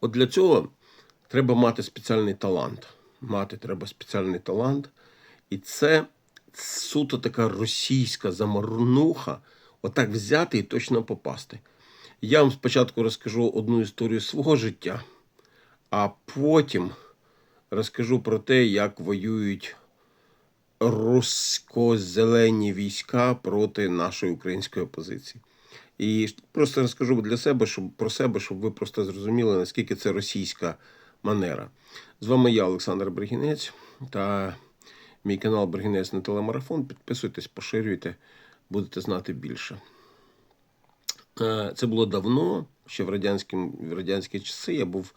От для цього треба мати спеціальний талант. Мати треба спеціальний талант. І це суто така російська заморнуха, отак взяти і точно попасти. Я вам спочатку розкажу одну історію свого життя, а потім розкажу про те, як воюють русько-зелені війська проти нашої української опозиції. І просто розкажу для себе, щоб про себе, щоб ви просто зрозуміли, наскільки це російська манера. З вами я, Олександр Бригінець, та мій канал Бригінець на телемарафон. Підписуйтесь, поширюйте, будете знати більше. Е, Це було давно, ще в радянські, в радянські часи. Я був,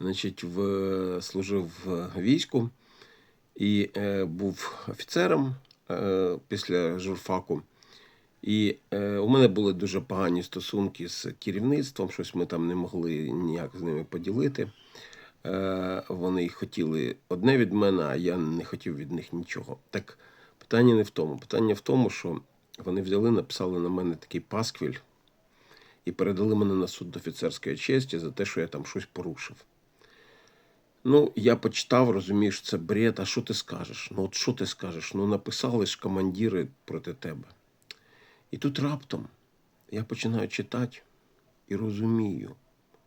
значить, в, служив в війську і е, був офіцером е, після журфаку. І е, у мене були дуже погані стосунки з керівництвом, щось ми там не могли ніяк з ними поділити. Е, вони хотіли одне від мене, а я не хотів від них нічого. Так питання не в тому. Питання в тому, що вони взяли, написали на мене такий пасквіль і передали мене на суд офіцерської честі за те, що я там щось порушив. Ну, я почитав, розумію, що це бред, а що ти скажеш? Ну, от що ти скажеш? Ну, написали ж командири проти тебе. І тут раптом я починаю читати і розумію,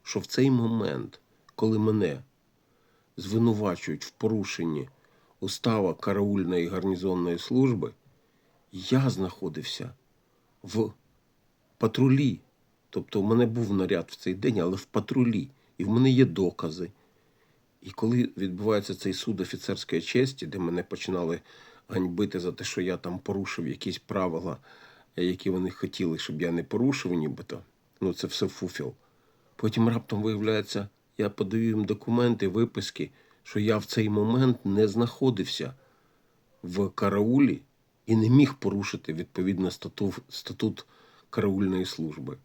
що в цей момент, коли мене звинувачують в порушенні устава караульної гарнізонної служби, я знаходився в патрулі. Тобто, у мене був наряд в цей день, але в патрулі. І в мене є докази. І коли відбувається цей суд офіцерської честі, де мене починали ганьбити за те, що я там порушив якісь правила, які вони хотіли, щоб я не порушив, нібито, ну це все фуфіл. Потім раптом виявляється, я подаю їм документи, виписки, що я в цей момент не знаходився в караулі і не міг порушити відповідно статут, статут караульної служби.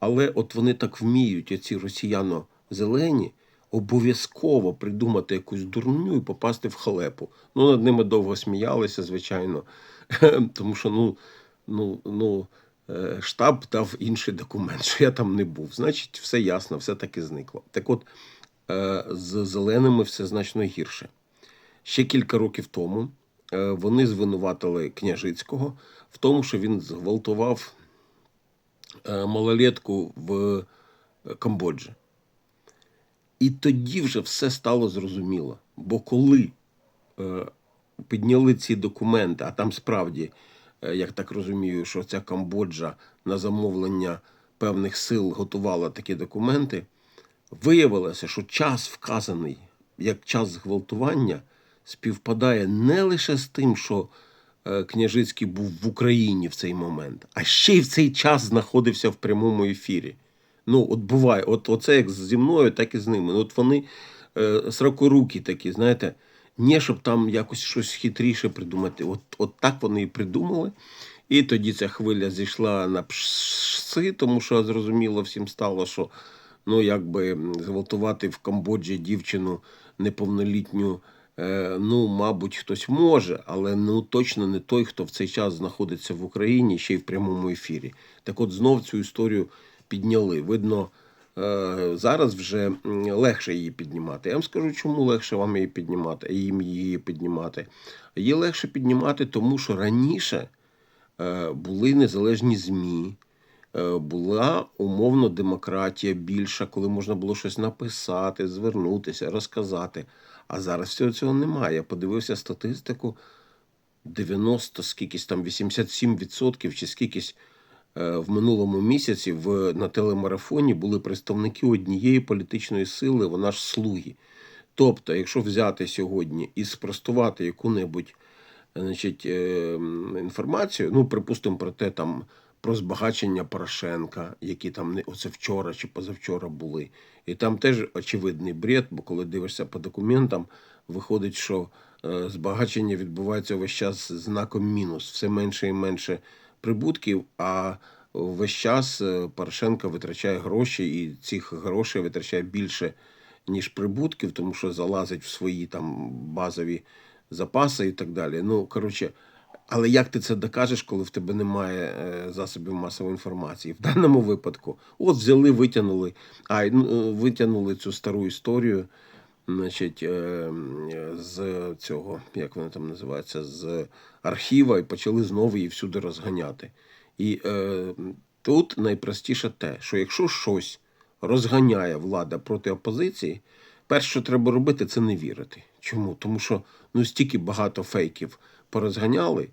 Але от вони так вміють, оці росіяно-зелені, обов'язково придумати якусь дурню і попасти в халепу. Ну, над ними довго сміялися, звичайно, тому що ну, ну, ну, е, штаб дав інший документ, що я там не був. Значить, все ясно, все таки зникло. Так от, е, з зеленими все значно гірше. Ще кілька років тому е, вони звинуватили Княжицького в тому, що він зґвалтував малолетку в Камбоджі. І тоді вже все стало зрозуміло. Бо коли підняли ці документи, а там справді, як так розумію, що ця Камбоджа на замовлення певних сил готувала такі документи, виявилося, що час вказаний як час зґвалтування співпадає не лише з тим, що е, Княжицький був в Україні в цей момент, а ще й в цей час знаходився в прямому ефірі. Ну, от буває, от оце як зі мною, так і з ними. Ну, От вони е, срокорукі такі, знаєте, не щоб там якось щось хитріше придумати. От, от так вони і придумали. І тоді ця хвиля зійшла на пси, тому що зрозуміло всім стало, що ну, якби зґвалтувати в Камбоджі дівчину неповнолітню. е, Ну, мабуть, хтось може, але ну точно не той, хто в цей час знаходиться в Україні ще й в прямому ефірі. Так от знов цю історію підняли. Видно, зараз вже легше її піднімати. Я вам скажу, чому легше вам її піднімати, їм її піднімати. Її легше піднімати, тому що раніше е, були незалежні ЗМІ. е, Була умовно демократія більша, коли можна було щось написати, звернутися, розказати. А зараз всього цього немає. Я подивився статистику 90, скількись там 87% чи скількись е, в минулому місяці в, на телемарафоні були представники однієї політичної сили, вона ж слуги. Тобто, якщо взяти сьогодні і спростувати яку-небудь значить, е, інформацію, ну, припустимо, про те, там, про збагачення Порошенка, які там не оце вчора чи позавчора були. І там теж очевидний бред, бо коли дивишся по документам, виходить, що е, збагачення відбувається весь час знаком мінус, все менше і менше прибутків, а весь час е, Порошенко витрачає гроші, і цих грошей витрачає більше, ніж прибутків, тому що залазить в свої там базові запаси і так далі. Ну, коротше, Але як ти це докажеш, коли в тебе немає е, засобів масової інформації? В даному випадку, от взяли, витягнули, а ну, е, витягнули цю стару історію, значить, е, е, з цього, як вона там називається, з архіва, і почали знову її всюди розганяти. І е, тут найпростіше те, що якщо щось розганяє влада проти опозиції, перше, що треба робити, це не вірити. Чому? Тому що ну стільки багато фейків порозганяли,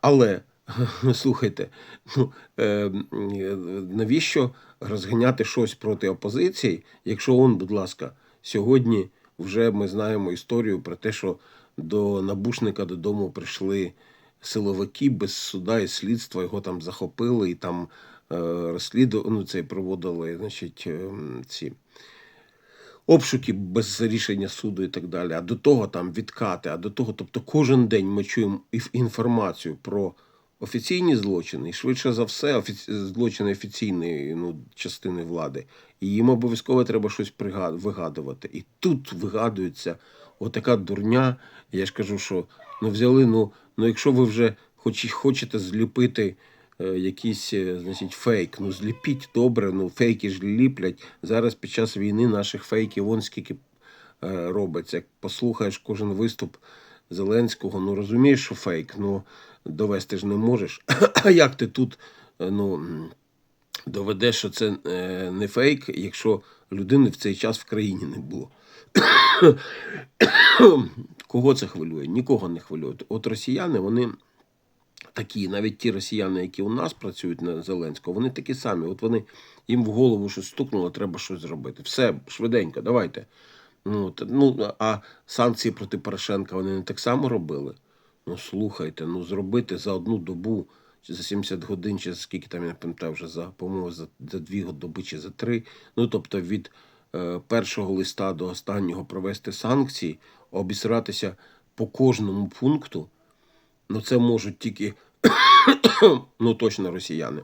але слухайте, ну е, е, навіщо розганяти щось проти опозиції, якщо он, будь ласка, сьогодні вже ми знаємо історію про те, що до набушника додому прийшли силовики без суда і слідства, його там захопили і там е, розсліду, ну, це проводили, значить, ем, ці обшуки без рішення суду і так далі. А до того там відкати, а до того, тобто кожен день ми чуємо інформацію про офіційні злочини, і швидше за все, офіці... злочини офіційної ну, частини влади. І їм обов'язково треба щось пригад... вигадувати. І тут вигадується отака дурня. Я ж кажу, що ну взяли, ну, ну якщо ви вже хоч хочете зліпити е, якийсь е, значить, фейк. Ну зліпіть добре, ну фейки ж ліплять. Зараз під час війни наших фейків вон скільки е, робиться. Як послухаєш кожен виступ Зеленського, ну розумієш, що фейк, ну довести ж не можеш. А як ти тут е, ну, доведеш, що це е, не фейк, якщо людини в цей час в країні не було? Кого це хвилює? Нікого не хвилює. От росіяни, вони такі, навіть ті росіяни, які у нас працюють на Зеленського, вони такі самі. От вони їм в голову щось стукнуло, треба щось зробити. Все, швиденько, давайте. Ну, ну, а санкції проти Порошенка вони не так само робили. Ну, слухайте, ну зробити за одну добу, чи за 70 годин, чи за скільки там я не пам'ятаю вже за, по-моєму, за, за дві доби чи за три. Ну, тобто від е, першого листа до останнього провести санкції, обісратися по кожному пункту, ну це можуть тільки ну точно росіяни.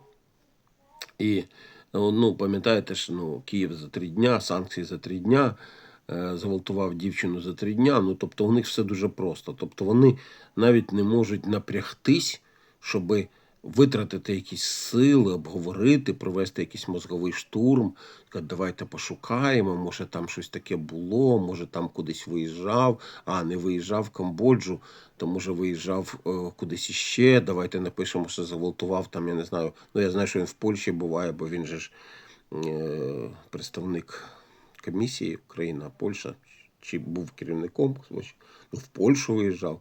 І ну, пам'ятаєте ж, ну, Київ за три дня, санкції за три дня, зґвалтував дівчину за три дня. Ну, тобто у них все дуже просто. Тобто вони навіть не можуть напрягтись, щоби витратити якісь сили, обговорити, провести якийсь мозговий штурм. Давайте пошукаємо, може там щось таке було, може там кудись виїжджав, а не виїжджав в Камбоджу, то може виїжджав е, кудись іще. Давайте напишемо, що зґвалтував там, я не знаю. Ну я знаю, що він в Польщі буває, бо він же ж е, представник комісії Україна, Польща, чи був керівником, ну, в Польщу виїжджав,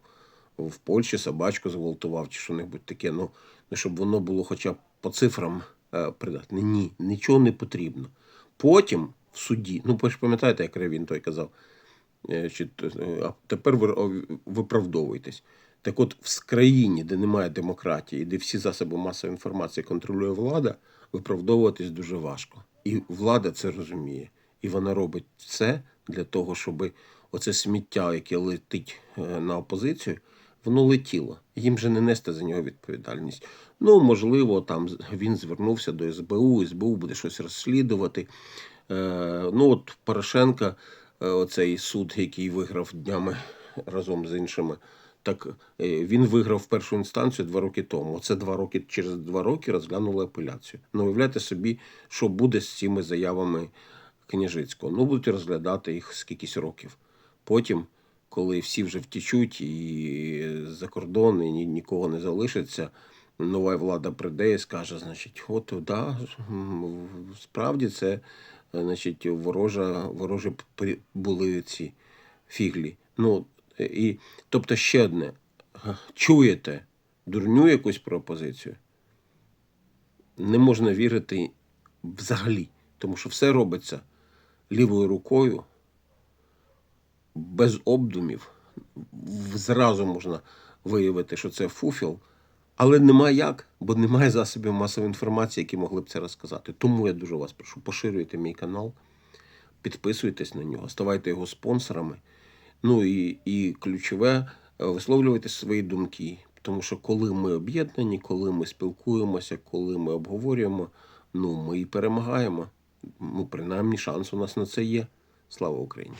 в Польщі собачку зґвалтував, чи що-небудь таке. Ну, ну, щоб воно було хоча б по цифрам е, придатне. Ні, нічого не потрібно. Потім в суді, ну ви ж пам'ятаєте, як Ревін той казав, е, чи, е, а тепер ви виправдовуєтесь. Так от, в країні, де немає демократії, де всі засоби масової інформації контролює влада, виправдовуватись дуже важко. І влада це розуміє. І вона робить все для того, щоб оце сміття, яке летить е, на опозицію, воно летіло. Їм же не нести за нього відповідальність. Ну, можливо, там він звернувся до СБУ, СБУ буде щось розслідувати. Е, ну, от Порошенка, е, оцей суд, який виграв днями разом з іншими, так він виграв першу інстанцію два роки тому. Оце два роки через два роки розглянули апеляцію. Ну, уявляйте собі, що буде з цими заявами Княжицького. Ну, будуть розглядати їх скількись років. Потім, коли всі вже втічуть і за кордон, і ні- нікого не залишиться, нова влада прийде і скаже, значить, от да, справді це значить, ворожа, ворожі були ці фіглі. Ну, і, тобто ще одне. Чуєте дурню якусь пропозицію? Не можна вірити взагалі, тому що все робиться лівою рукою, без обдумів. Зразу можна виявити, що це фуфіл, але нема як, бо немає засобів масової інформації, які могли б це розказати. Тому я дуже вас прошу, поширюйте мій канал, підписуйтесь на нього, ставайте його спонсорами. Ну і, і ключове, е, висловлювайте свої думки. Тому що коли ми об'єднані, коли ми спілкуємося, коли ми обговорюємо, ну ми і перемагаємо. Ну, принаймні, шанс у нас на це є. Слава Україні!